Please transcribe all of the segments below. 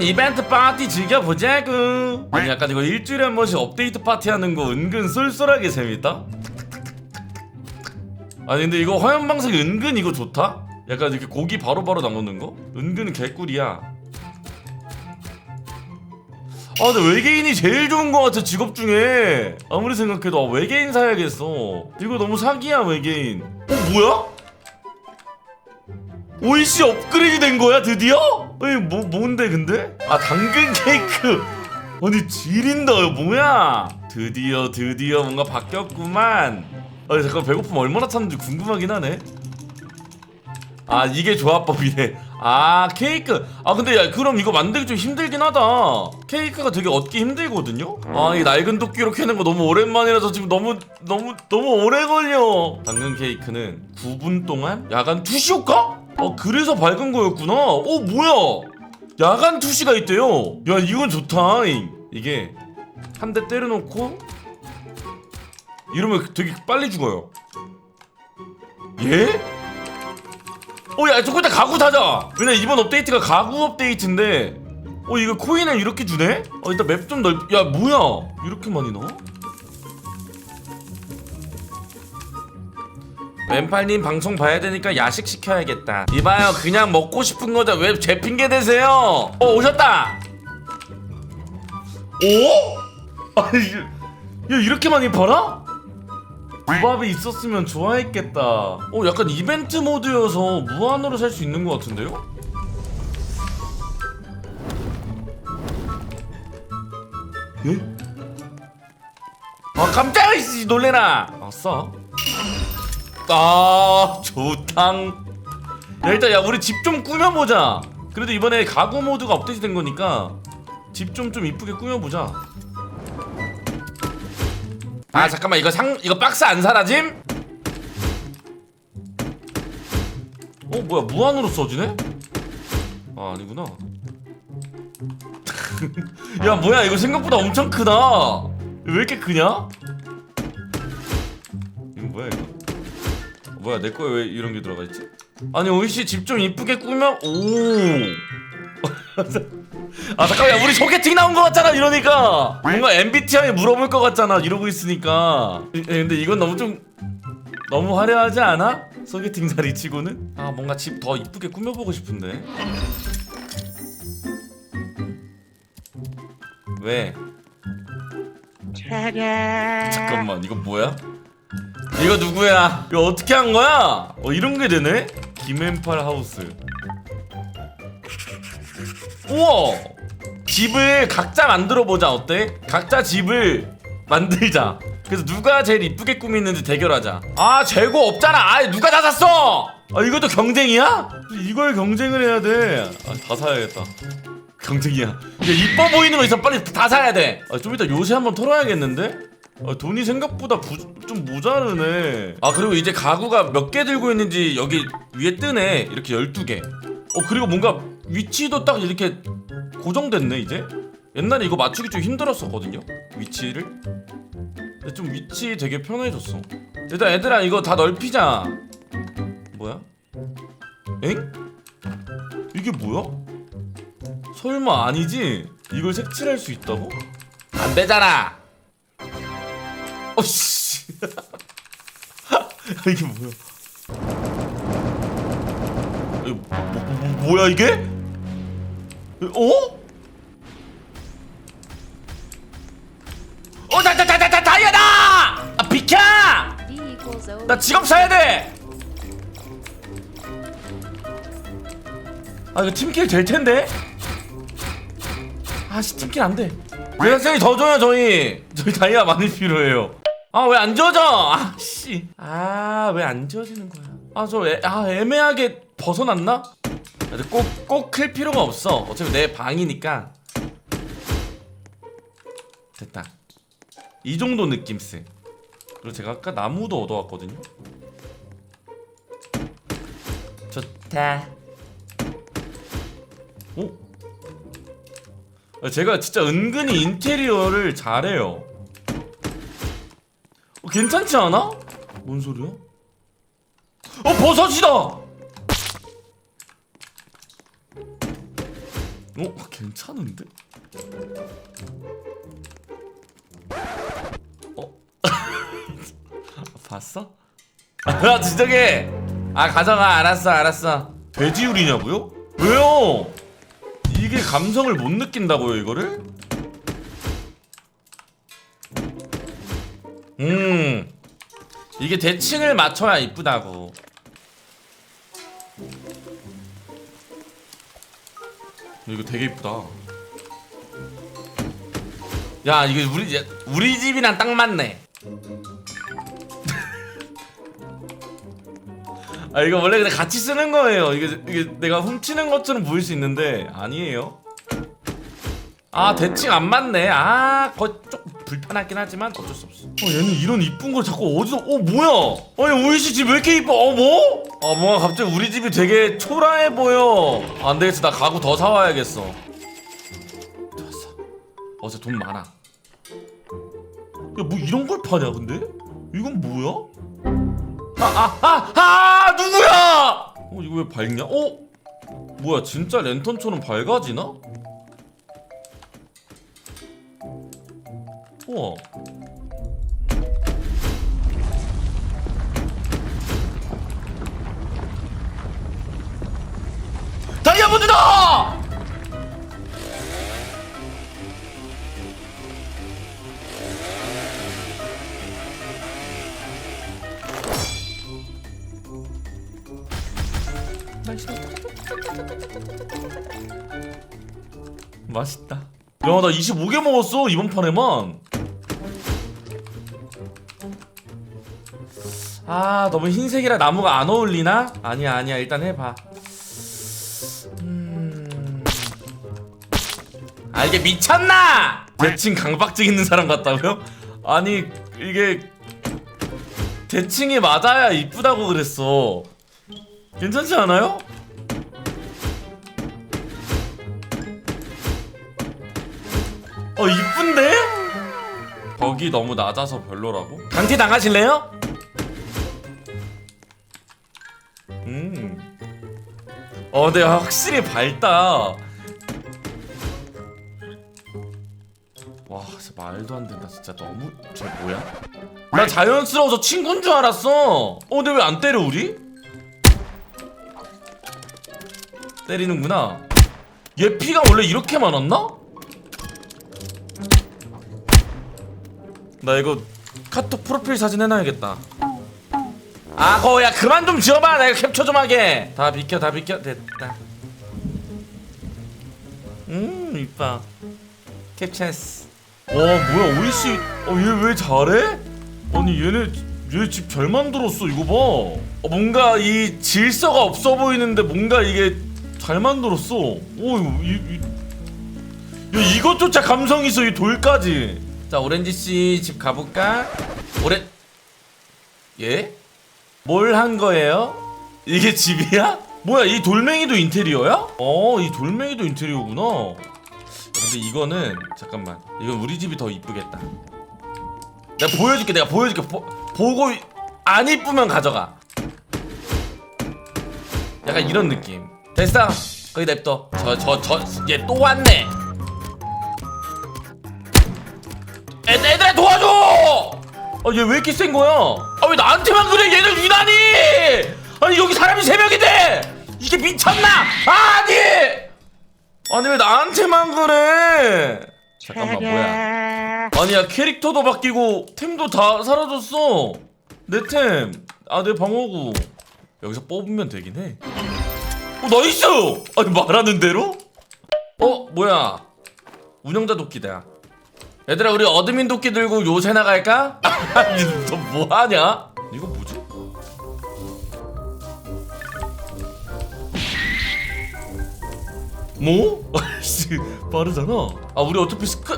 이벤트 파티 즐겨보자구 아니 약간 이거 일주일에 한 번씩 업데이트 파티 하는 거 은근 쏠쏠하게 재밌다 아니 근데 이거 화면방송 은근 이거 좋다? 약간 이렇게 고기 바로바로 나오는 거? 은근 개꿀이야 아 근데 외계인이 제일 좋은 거 같아 직업 중에 아무리 생각해도 아, 외계인 사야겠어 이거 너무 사기야 외계인 어 뭐야? 오이씨 업그레이드 된 거야 드디어? 아니 뭐 뭔데 근데? 아 당근 케이크. 아니 지린다. 이거 뭐야? 드디어 드디어 뭔가 바뀌었구만. 아니 잠깐 배고픔 얼마나 찼는지 궁금하긴 하네. 아 이게 조합법이네. 아 케이크. 아 근데 야 그럼 이거 만들기 좀 힘들긴 하다. 케이크가 되게 얻기 힘들거든요? 아 이 낡은 도끼로 캐는 거 너무 오랜만이라서 지금 너무 너무 너무 오래 걸려. 당근 케이크는 9분 동안? 야간 투시 효과? 어 그래서 밝은 거였구나 어 뭐야 야간 투시가 있대요 야 이건 좋다 잉. 이게 한 대 때려놓고 이러면 되게 빨리 죽어요 예? 어, 야, 저거 일단 가구 타자. 왜냐 이번 업데이트가 가구 업데이트인데, 어, 이거 코인을 이렇게 주네? 어, 일단 맵 좀 넓. 야, 뭐야? 이렇게 많이 넣어? 왼팔님 방송 봐야 되니까 야식 시켜야겠다. 이봐요, 그냥 먹고 싶은 거죠. 왜제 핑계 대세요? 어, 오셨다. 오? 아니, 이게- 야, 이렇게 많이 팔아? 구밥이 있었으면 좋아했겠다. 어, 약간 이벤트 모드여서 무한으로 살 수 있는 것 같은데요? 예? 아, 깜짝이야, 씨, 놀래라. 아싸. 아, 좋당. 야, 일단, 야, 우리 집 좀 꾸며보자. 그래도 이번에 가구 모드가 업데이트 된 거니까 집 좀 좀 이쁘게 꾸며보자. 아 잠깐만 이거 상 이거 박스 안 사라짐? 어 뭐야 무한으로 써지네? 아 아니구나. 야 뭐야 이거 생각보다 엄청 크다. 왜 이렇게 크냐? 이거 뭐야 이거? 어, 뭐야 내 거에 왜 이런 게 들어가 있지? 아니 오이씨 집 좀 이쁘게 꾸며 오. 아 잠깐만 야 우리 소개팅 나온 거 같잖아 이러니까 뭔가 MBTI 물어볼 것 같잖아 이러고 있으니까 에, 근데 이건 너무 좀 너무 화려하지 않아? 소개팅 자리 치고는? 아 뭔가 집 더 이쁘게 꾸며보고 싶은데 왜? 잠깐만 이거 뭐야? 이거 누구야? 이거 어떻게 한 거야? 어 이런 게 되네? 김앤팔 하우스 우와 집을 각자 만들어 보자 어때? 각자 집을 만들자 그래서 누가 제일 이쁘게 꾸미는지 대결하자 아 재고 없잖아 아 누가 다 샀어 아 이것도 경쟁이야? 이걸 경쟁을 해야 돼다 사야겠다 경쟁이야 야 이뻐 보이는 거 있어 빨리 다 사야 돼좀 이따 요새 한번 털어야겠는데? 아, 돈이 생각보다 부, 좀 모자르네 아 그리고 이제 가구가 몇 개 들고 있는지 여기 위에 뜨네 이렇게 12개 어 그리고 뭔가 위치도 딱 이렇게 고정됐네 이제 옛날에 이거 맞추기 좀 힘들었었거든요 위치를 근데 좀 위치 되게 편해졌어 일단 얘들아 이거 다 넓히자 뭐야? 엥? 이게 뭐야? 설마 아니지? 이걸 색칠할 수 있다고? 안 되잖아 어씨 이게 뭐야 이거 뭐, 뭐, 뭐, 뭐야 이게? 어? 어, 다, 다, 다, 다, 다, 다이아다! 아, 비켜! 나 직업 사야 돼! 아, 이거 팀킬 될 텐데? 아씨, 팀킬 안 돼. 대학생이 더 줘요, 저희. 저희 다이아 많이 필요해요. 아, 왜안 져져? 아, 씨. 아, 왜안 져지는 거야? 아, 저, 애, 아, 애매하게 벗어났나? 근데 꼭, 꼭 클 필요가 없어. 어차피 내 방이니까. 됐다. 이 정도 느낌스. 그리고 제가 아까 나무도 얻어왔거든요. 좋다. 오? 아, 제가 진짜 은근히 인테리어를 잘해요. 어, 괜찮지 않아? 뭔 소리야? 어 버섯이다! 어 괜찮은데? 어 봤어? 아 진정해. 아 가져가 알았어 알았어. 돼지우리냐고요? 왜요? 이게 감성을 못 느낀다고요 이거를? 음 이게 대칭을 맞춰야 이쁘다고. 이거 되게 이쁘다. 야 이거 우리 우리 집이랑 딱 맞네. 아 이거 원래 근데 같이 쓰는 거예요. 이게 이게 내가 훔치는 것처럼 보일 수 있는데 아니에요. 아 대칭 안 맞네. 아 거의 좀 불편하긴 하지만 어쩔 수 없어. 어 얘는 이런 이쁜 걸 자꾸 어디서? 어 뭐야? 아니 우리 씨집 왜 이렇게 이뻐? 어 뭐? 아 뭔가 갑자기 우리 집이 되게 초라해 보여. 안 되겠어 나 가구 더 사와야겠어. 좋았어. 어제 돈 많아. 야 뭐 이런 걸 파냐 근데? 이건 뭐야? 아아 아 아, 아, 누구야? 어 이거 왜 밝냐? 어? 뭐야 진짜 랜턴처럼 밝아지나? 우와 다이아몬드다! 맛있다. 야, 나 25개 먹었어, 이번 판에만. 아, 너무 흰색이라 나무가 안 어울리나? 아니야, 아니야. 일단 해봐. 아, 이게 미쳤나? 대칭 강박증 있는 사람 같다고요? 아니, 이게 대칭이 맞아야 이쁘다고 그랬어. 괜찮지 않아요? 어 이쁜데? 벽이 너무 낮아서 별로라고? 강티 당하실래요? 음. 어, 근데 확실히 밝다. 말도 안 된다. 진짜 너무 저 뭐야? 나 자연스러워서 친구인 줄 알았어. 어, 근데 왜 안 때려 우리? 때리는구나. 얘 피가 원래 이렇게 많았나? 나 이거 카톡 프로필 사진 해놔야겠다. 아, 거야 그만 좀 지어봐. 나 이거 캡처 좀 하게. 다 비켜, 다 비켜. 됐다. 음, 이뻐. 캡처했어. 와, 뭐야, 오이씨. 어, 얘 왜 잘해? 아니, 얘네 얘 집 잘 만들었어. 이거 봐. 어, 뭔가 이 질서가 없어 보이는데 뭔가 이게 잘 만들었어. 오, 이, 이, 야, 이것조차 감성 있어 이 돌까지. 자 오렌지 씨 집 가볼까? 오렌 예? 뭘 한 거예요? 이게 집이야? 뭐야 이 돌멩이도 인테리어야? 어이 돌멩이도 인테리어구나. 야, 근데 이거는 잠깐만 이건 우리 집이 더 이쁘겠다. 내가 보여줄게 내가 보여줄게 보, 보고 안 이쁘면 가져가. 약간 이런 느낌. 됐어. 거기 냅둬. 저 저 저 얘 또 왔네. 애, 애들아 도와줘! 아 얘 왜 이렇게 센 거야? 아 왜 나한테만 그래 얘들 유난히! 아니 여기 사람이 세 명인데 이게 미쳤나? 아니! 아니 왜 나한테만 그래? 잠깐만 뭐야? 아니야 캐릭터도 바뀌고 템도 다 사라졌어. 내 템. 아 내 방어구. 여기서 뽑으면 되긴 해. 어 나이스! 아니 말하는 대로? 어 뭐야? 운영자 도끼다. 얘들아 우리 어드민 도끼 들고 요새 나갈까? 아니 너 뭐하냐? 이거 뭐지? 뭐? 아이씨 빠르잖아 아 우리 어차피 스크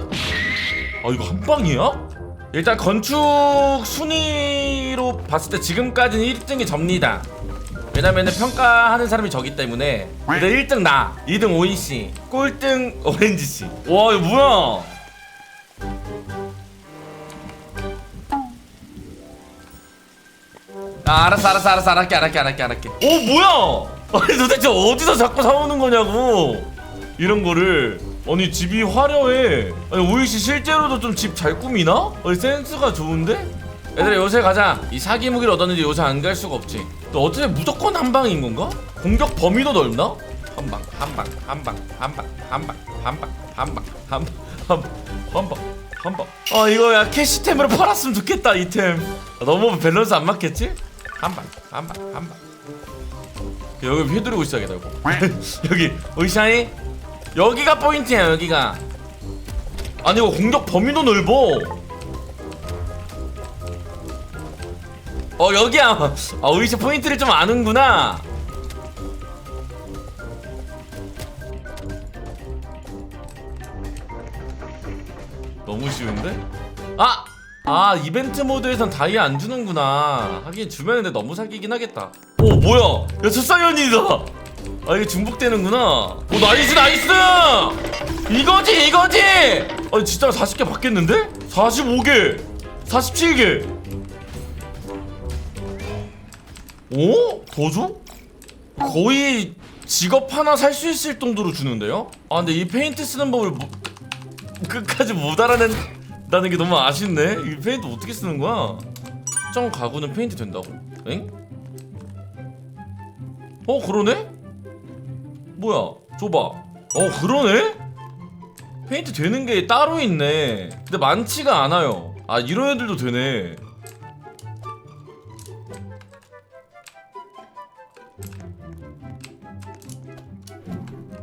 아 이거 한 방이야? 일단 건축 순위로 봤을 때 지금까지는 1등이 접니다 왜냐면은 평가하는 사람이 저기 때문에 근데 1등 나 2등 오이씨 꼴등 오렌지씨 와 이거 뭐야 아, 알았어, 알았어, 알았어, 알았게, 알았게, 알았게, 알았게. 오, 뭐야? 아니, 도대체 어디서 자꾸 사오는 거냐고. 이런 거를 아니 집이 화려해 아니 오이씨 실제로도 좀 집 잘 꾸미나? 아니 센스가 좋은데? 얘들아 요새 가자 이 사기 무기를 얻었는데 요새 안 갈 수가 없지 또 어떻게 무조건 한 방인 건가? 공격 범위도 넓나? 한 방, 한 방, 한 방, 한 방, 한 방, 한 방, 한 방, 한 방, 한 방, 한 방, 한 방. 아 이거 야 캐시템으로 팔았으면 좋겠다 이템. 아, 너무 밸런스 안 맞겠지? 한 방, 한 방, 한 방. 여기 휘두르고 있어야겠다. 여기 오이샤이 여기가 포인트야 여기가. 아니 이거 공격 범위도 넓어. 어 여기야. 아 오이샤 포인트를 좀 아는구나. 너무 쉬운데? 아! 아 이벤트 모드에선 다이아 안 주는구나 하긴 주면은 너무 사기긴 하겠다 오 뭐야 야 첫사연이다 아 이게 중복되는구나 오 나이스 나이스 이거지 이거지 아니 진짜 40개 받겠는데? 45개 47개 오? 더 줘? 거의 직업 하나 살 수 있을 정도로 주는데요? 아 근데 이 페인트 쓰는 법을 뭐, 끝까지 못 알아낸다는 게 너무 아쉽네. 이 페인트 어떻게 쓰는 거야? 특정 가구는 페인트 된다고? 엥? 어 그러네? 뭐야? 줘봐. 어 그러네? 페인트 되는 게 따로 있네. 근데 많지가 않아요. 아 이런 애들도 되네.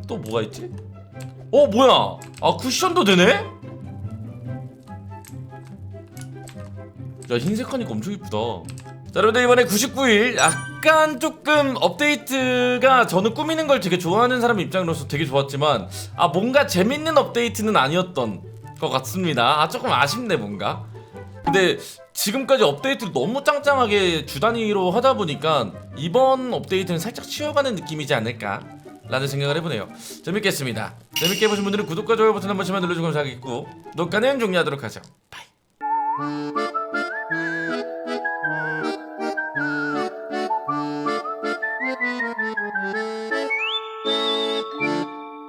또 뭐가 있지? 어 뭐야? 아 쿠션도 되네? 야 흰색 하니까 엄청 이쁘다 자 여러분들 이번에 99일 약간 조금 업데이트가 저는 꾸미는 걸 되게 좋아하는 사람 입장으로서 되게 좋았지만 아 뭔가 재밌는 업데이트는 아니었던 것 같습니다. 아 조금 아쉽네 뭔가. 근데 지금까지 업데이트를 너무 짱짱하게 주 단위로 하다 보니까 이번 업데이트는 살짝 쉬어가는 느낌이지 않을까 라는 생각을 해보네요. 재밌겠습니다. 재밌게 보신 분들은 구독과 좋아요 버튼 한 번씩만 눌러주시면 감사하겠고 녹화는 종료하도록 하죠. 바이